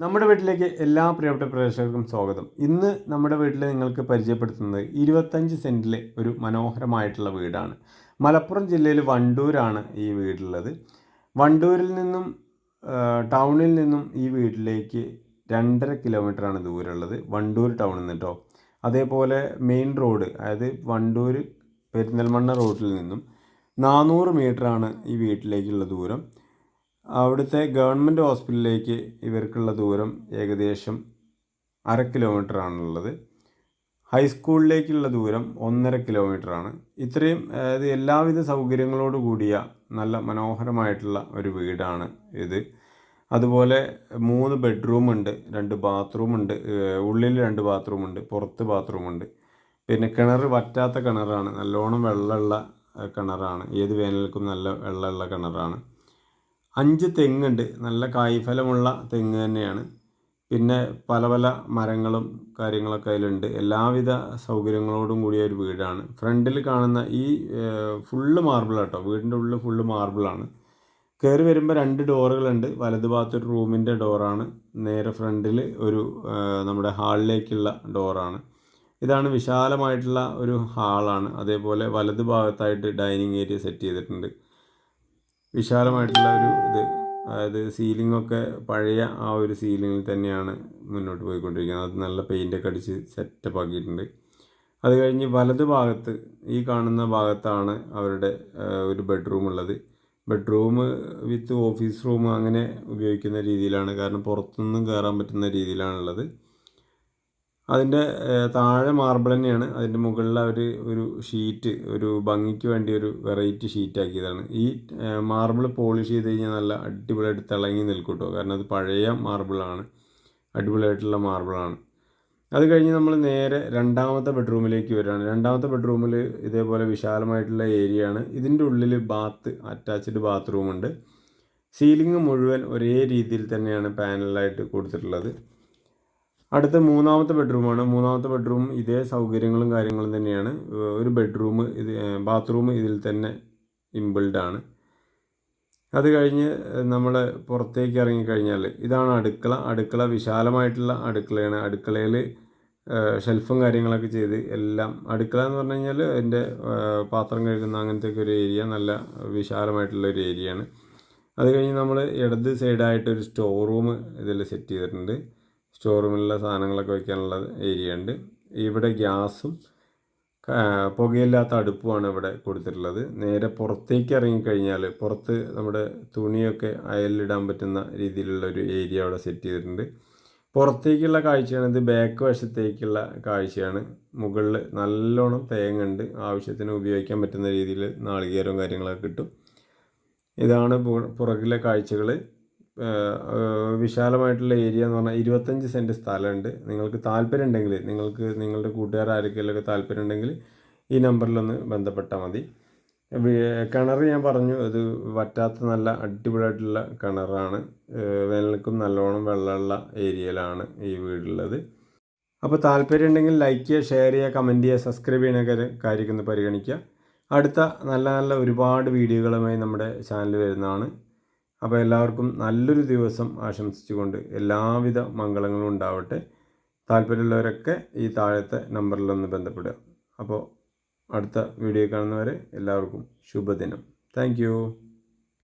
നമ്മുടെ വീട്ടിലേക്ക് എല്ലാ പ്രിയപ്പെട്ട പ്രേക്ഷകർക്കും സ്വാഗതം. ഇന്ന് നമ്മുടെ വീട്ടിൽ നിങ്ങൾക്ക് പരിചയപ്പെടുത്തുന്നത് ഇരുപത്തഞ്ച് സെന്റിലെ ഒരു മനോഹരമായിട്ടുള്ള വീടാണ്. മലപ്പുറം ജില്ലയിൽ വണ്ടൂരാണ് ഈ വീടുള്ളത്. വണ്ടൂരിൽ നിന്നും ടൗണിൽ നിന്നും ഈ വീട്ടിലേക്ക് രണ്ടര കിലോമീറ്ററാണ് ദൂരമുള്ളത്. വണ്ടൂർ ടൗണിൽ നിന്ന് കേട്ടോ. അതേപോലെ മെയിൻ റോഡ് അതായത് വണ്ടൂർ പെരിന്തൽമണ്ണ റോഡിൽ നിന്നും നാനൂറ് മീറ്ററാണ് ഈ വീട്ടിലേക്കുള്ള ദൂരം. അവിടുത്തെ ഗവൺമെന്റ് ഹോസ്പിറ്റലിലേക്ക് ഇവർക്കുള്ള ദൂരം ഏകദേശം അര കിലോമീറ്റർ ആണുള്ളത് ഹൈസ്കൂളിലേക്കുള്ള ദൂരം ഒന്നര കിലോമീറ്റർ ആണ് ഇത്രയും അതായത് എല്ലാവിധ സൗകര്യങ്ങളോട് കൂടിയ നല്ല മനോഹരമായിട്ടുള്ള ഒരു വീടാണ് ഇത്. അതുപോലെ മൂന്ന് ബെഡ്റൂമുണ്ട് രണ്ട് ബാത്റൂമുണ്ട് ഉള്ളിൽ രണ്ട് ബാത്റൂമുണ്ട് പുറത്ത് ബാത്റൂമുണ്ട്. പിന്നെ കിണർ വറ്റാത്ത കിണറാണ് നല്ലോണം വെള്ളമുള്ള കിണറാണ് ഏത് വേനൽക്കും നല്ല വെള്ളമുള്ള കിണറാണ്. അഞ്ച് തെങ്ങുണ്ട്. നല്ല കായ്ഫലമുള്ള തെങ്ങ് തന്നെയാണ്. പിന്നെ പല പല മരങ്ങളും കാര്യങ്ങളൊക്കെ അതിലുണ്ട്. എല്ലാവിധ സൗകര്യങ്ങളോടും കൂടിയ ഒരു വീടാണ്. ഫ്രണ്ടിൽ കാണുന്ന ഈ ഫുള്ള് മാർബിൾ കേട്ടോ വീടിന്റെ ഉള്ളിൽ ഫുള്ള് മാർബിളാണ് കയറി വരുമ്പോൾ രണ്ട് ഡോറുകളുണ്ട്. വലത് ഭാഗത്തൊരു റൂമിന്റെ ഡോറാണ്. നേരെ ഫ്രണ്ടിൽ ഒരു നമ്മുടെ ഹാളിലേക്കുള്ള ഡോറാണ്. ഇതാണ് വിശാലമായിട്ടുള്ള ഒരു ഹാളാണ്. അതേപോലെ വലത് ഭാഗത്തായിട്ട് ഡൈനിങ് ഏരിയ സെറ്റ് ചെയ്തിട്ടുണ്ട്. വിശാലമായിട്ടുള്ള ഒരു ഇത്. അതായത് സീലിംഗ് ഒക്കെ പഴയ ആ ഒരു സീലിംഗിൽ തന്നെയാണ് മുന്നോട്ട് പോയിക്കൊണ്ടിരിക്കുന്നത്. അത് നല്ല പെയിന്റൊക്കെ അടിച്ച് സെറ്റപ്പ് ആക്കിയിട്ടുണ്ട്. അത് കഴിഞ്ഞ് വലത് ഭാഗത്ത് ഈ കാണുന്ന ഭാഗത്താണ് അവരുടെ ഒരു ബെഡ്റൂം ഉള്ളത്. ബെഡ്റൂം വിത്ത് ഓഫീസ് റൂം അങ്ങനെ ഉപയോഗിക്കുന്ന രീതിയിലാണ്. കാരണം പുറത്തുനിന്നും കയറാൻ പറ്റുന്ന രീതിയിലാണുള്ളത്. അതിന്റെ താഴെ മാർബിൾ തന്നെയാണ്. അതിന്റെ മുകളിൽ അവർ ഒരു ഷീറ്റ് ഒരു ഭംഗിക്ക് വേണ്ടി ഒരു വെറൈറ്റി ഷീറ്റ് ആക്കിയതാണ്. ഈ മാർബിൾ പോളിഷ് ചെയ്ത് കഴിഞ്ഞാൽ നല്ല അടിപൊളിയായിട്ട് തിളങ്ങി നിൽക്കും കേട്ടോ കാരണം അത് പഴയ മാർബിളാണ് അടിപൊളിയായിട്ടുള്ള മാർബിളാണ് അത് കഴിഞ്ഞ് നമ്മൾ നേരെ രണ്ടാമത്തെ ബെഡ്റൂമിലേക്ക് വരികയാണ്. രണ്ടാമത്തെ ബെഡ്റൂമിൽ ഇതേപോലെ വിശാലമായിട്ടുള്ള ഏരിയ ആണ്. ഇതിന്റെ ഉള്ളിൽ ബാത്ത് അറ്റാച്ച്ഡ് ബാത്റൂമുണ്ട് സീലിംഗ് മുഴുവൻ ഒരേ രീതിയിൽ തന്നെയാണ് പാനലായിട്ട് കൊടുത്തിട്ടുള്ളത്. അടുത്ത മൂന്നാമത്തെ ബെഡ്റൂമാണ്. മൂന്നാമത്തെ ബെഡ്റൂം ഇതേ സൗകര്യങ്ങളും കാര്യങ്ങളും തന്നെയാണ്. ഒരു ബെഡ്റൂം ഇത് ബാത്റൂം ഇതിൽ തന്നെ ഇമ്പിൾഡാണ് അത് കഴിഞ്ഞ് നമ്മൾ പുറത്തേക്ക് ഇറങ്ങിക്കഴിഞ്ഞാൽ ഇതാണ് അടുക്കള. അടുക്കള വിശാലമായിട്ടുള്ള അടുക്കളയാണ്. അടുക്കളയിൽ ഷെൽഫും കാര്യങ്ങളൊക്കെ ചെയ്ത് എല്ലാം. അടുക്കള എന്ന് പറഞ്ഞു കഴിഞ്ഞാൽ അതിന്റെ പാത്രം കഴുകുന്ന അങ്ങനത്തെ ഒക്കെ ഒരു ഏരിയ നല്ല വിശാലമായിട്ടുള്ള ഒരു ഏരിയയാണ് അത് കഴിഞ്ഞ് നമ്മൾ ഇടത് സൈഡായിട്ട് ഒരു സ്റ്റോർ റൂം ഇതിൽ സെറ്റ് ചെയ്തിട്ടുണ്ട്. സ്റ്റോർ റൂമിലുള്ള സാധനങ്ങളൊക്കെ വയ്ക്കാനുള്ള ഏരിയ ഉണ്ട് ഇവിടെ ഗ്യാസും പുകയില്ലാത്ത അടുപ്പുമാണ് ഇവിടെ കൊടുത്തിട്ടുള്ളത്. നേരെ പുറത്തേക്ക് ഇറങ്ങിക്കഴിഞ്ഞാൽ പുറത്ത് നമ്മുടെ തുണിയൊക്കെ അയലിടാൻ പറ്റുന്ന രീതിയിലുള്ള ഒരു ഏരിയ അവിടെ സെറ്റ് ചെയ്തിട്ടുണ്ട്. പുറത്തേക്കുള്ള കാഴ്ചയാണ് ഇത് ബാക്ക് വശത്തേക്കുള്ള കാഴ്ചയാണ്. മുകളിൽ നല്ലോണം തേങ്ങ ആവശ്യത്തിന് ഉപയോഗിക്കാൻ പറ്റുന്ന രീതിയിൽ നാളികേരവും കാര്യങ്ങളൊക്കെ കിട്ടും. ഇതാണ് പുറകിലെ കാഴ്ചകൾ വിശാലമായിട്ടുള്ള ഏരിയ എന്ന് പറഞ്ഞാൽ ഇരുപത്തഞ്ച് സെന്റ് സ്ഥലമുണ്ട്. നിങ്ങൾക്ക് താല്പര്യം ഉണ്ടെങ്കിൽ നിങ്ങൾക്ക് നിങ്ങളുടെ കൂട്ടുകാർ ആർക്കെങ്കിലുമൊക്കെ താല്പര്യം ഉണ്ടെങ്കിൽ ഈ നമ്പറിലൊന്ന് ബന്ധപ്പെട്ടാൽ മതി. കിണർ ഞാൻ പറഞ്ഞു ഇത് വറ്റാത്ത നല്ല അടിപൊളിയായിട്ടുള്ള കിണറാണ്. വേനൽക്കും നല്ലോണം വെള്ളമുള്ള ഏരിയയിലാണ് ഈ വീടുള്ളത്. അപ്പോൾ താല്പര്യം ഉണ്ടെങ്കിൽ ലൈക്ക് ചെയ്യുക ഷെയർ ചെയ്യുക കമന്റ് ചെയ്യുക സബ്സ്ക്രൈബ് ചെയ്യണ കാര്യം കാര്യമൊക്കെ ഒന്ന് പരിഗണിക്കുക. അടുത്ത നല്ല നല്ല ഒരുപാട് വീഡിയോകളുമായി നമ്മുടെ ചാനൽ വരുന്നതാണ്. അപ്പോൾ എല്ലാവർക്കും നല്ലൊരു ദിവസം ആശംസിച്ചുകൊണ്ട് എല്ലാവിധ മംഗളങ്ങളും ഉണ്ടാവട്ടെ. താല്പര്യമുള്ളവരൊക്കെ ഈ താഴത്തെ നമ്പറിലൊന്ന് ബന്ധപ്പെടുക. അപ്പോൾ അടുത്ത വീഡിയോ കാണുന്നവരെ എല്ലാവർക്കും ശുഭദിനം. താങ്ക്